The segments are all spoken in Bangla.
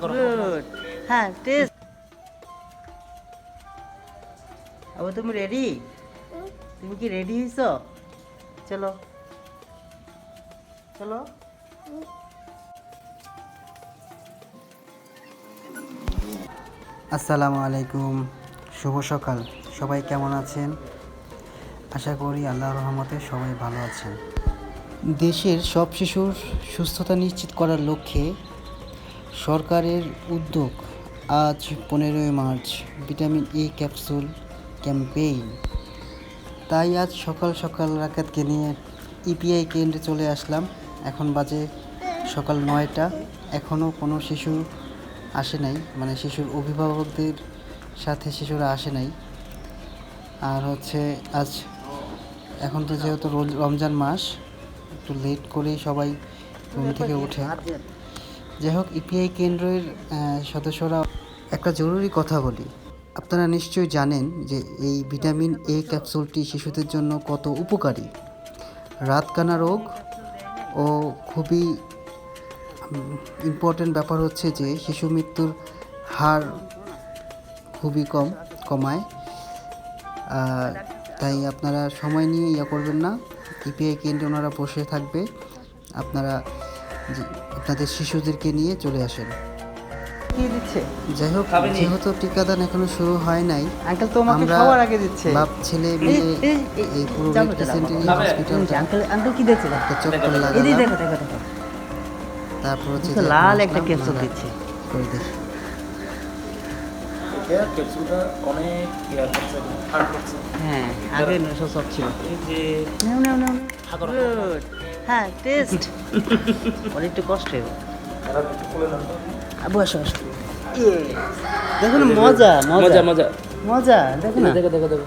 গুড হ্যাঁ টেস্ট আবু তুমি রেডি তুমি কি রেডি হয়েছো চলো। চলো। আসসালামু আলাইকুম। শুভ সকাল। সবাই কেমন আছেন? আশা করি আল্লাহ রহমতে সবাই ভালো আছেন। দেশের সব শিশুর সুস্থতা নিশ্চিত করার লক্ষ্যে সরকারের উদ্যোগ আজ পনেরোই March vitamin E capsule campaign. তাই আজ সকাল সকাল রাকাতকে নিয়ে ইপিআই কেন্দ্রে চলে আসলাম। এখন বাজে সকাল নয়টা। এখনও কোনো শিশু আসে নাই। মানে শিশুর অভিভাবকদের সাথে শিশুরা আসে নাই। আর হচ্ছে আজ এখন তো যেহেতু রমজান মাস, একটু লেট করেই সবাই ঘুম থেকে উঠে। যাই হোক, ইপিআই কেন্দ্রের সদস্যরা একটা জরুরি কথা বলি। আপনারা নিশ্চয়ই জানেন যে এই ভিটামিন এ ক্যাপসুলটি শিশুদের জন্য কত উপকারী। রাতকানা রোগ ও খুবই ইম্পর্টেন্ট ব্যাপার হচ্ছে যে শিশু মৃত্যুর হার খুবই কম, কমায়। তাই আপনারা সময় নিয়ে ইয়া করবেন না। ইপিআই কেন্দ্রে ওনারা বসে থাকবে। আপনারা আপনাদের শিশুদেরকে নিয়ে চলে আসেন। কি দিচ্ছে? যাই হোক যেহেতু টিকাদান এখনও শুরু হয় নাই আঙ্কেল তোমাকে আমরা খাওয়ার আগে দিচ্ছে। বাপ ছেলে মেয়ে এই- পুরো সেন্টার আঙ্কেল আঙ্কেল কি দিচ্ছে একটা চক্কর এই দেখো দেখো দেখো। তারপর হচ্ছে লাল একটা ক্যাপসুল দিচ্ছে। করে। ক্যাপসুলটা অনেক ইয়া করছে হার্ড করছে। হ্যাঁ আগে সব ছিল। এই যে নাও নাও নাও গুড হ্যাঁ টেস্ট ওর একটু কষ্ট হবে তারা একটু খুলে নেন তো। আবু আসো আসো। দেখো না মজা মজা। মজা মজা। দেখো না। দেখো দেখো দেখো।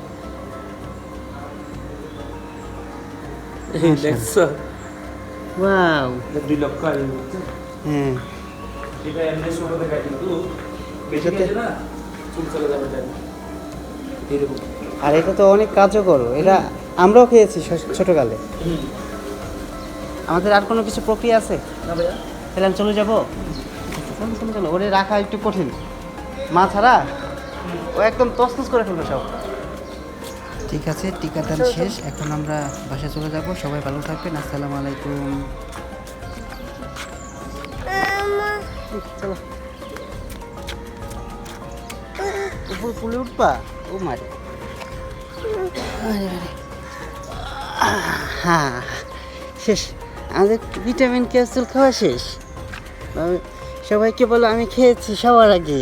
দেখছ? ওয়াও। দুই লক্ষ হ্যাঁ। এটা এমনি ছোট দেখায় কিন্তু। বেশি না? চুল চলে যাবে তাই এরকম। আর এটা তো অনেক কাজও করো এটা আমরাও খেয়েছি ছোটকালে। আমাদের আর কোনো কিছু প্রক্রিয়া আছে? না ভাইয়া। তাহলে আমি চলে যাব? চলো চলো চলো। ওরে রাখা একটু কঠিন। মা ছাড়া? ও একদম তসতস করে ফেলবে সব। ঠিক আছে টিকাদান শেষ। এখন আমরা বাসায় চলে যাব। সবাই ভালো থাকবেন। আসসালামু আলাইকুম। চলো। উপর ফুলে উঠবা? ও মারে। হ্যাঁ শেষ। আমাদের ভিটামিন ক্যাপসুল খাওয়া শেষ? সবাইকে বলো আমি খেয়েছি, সবার আগে।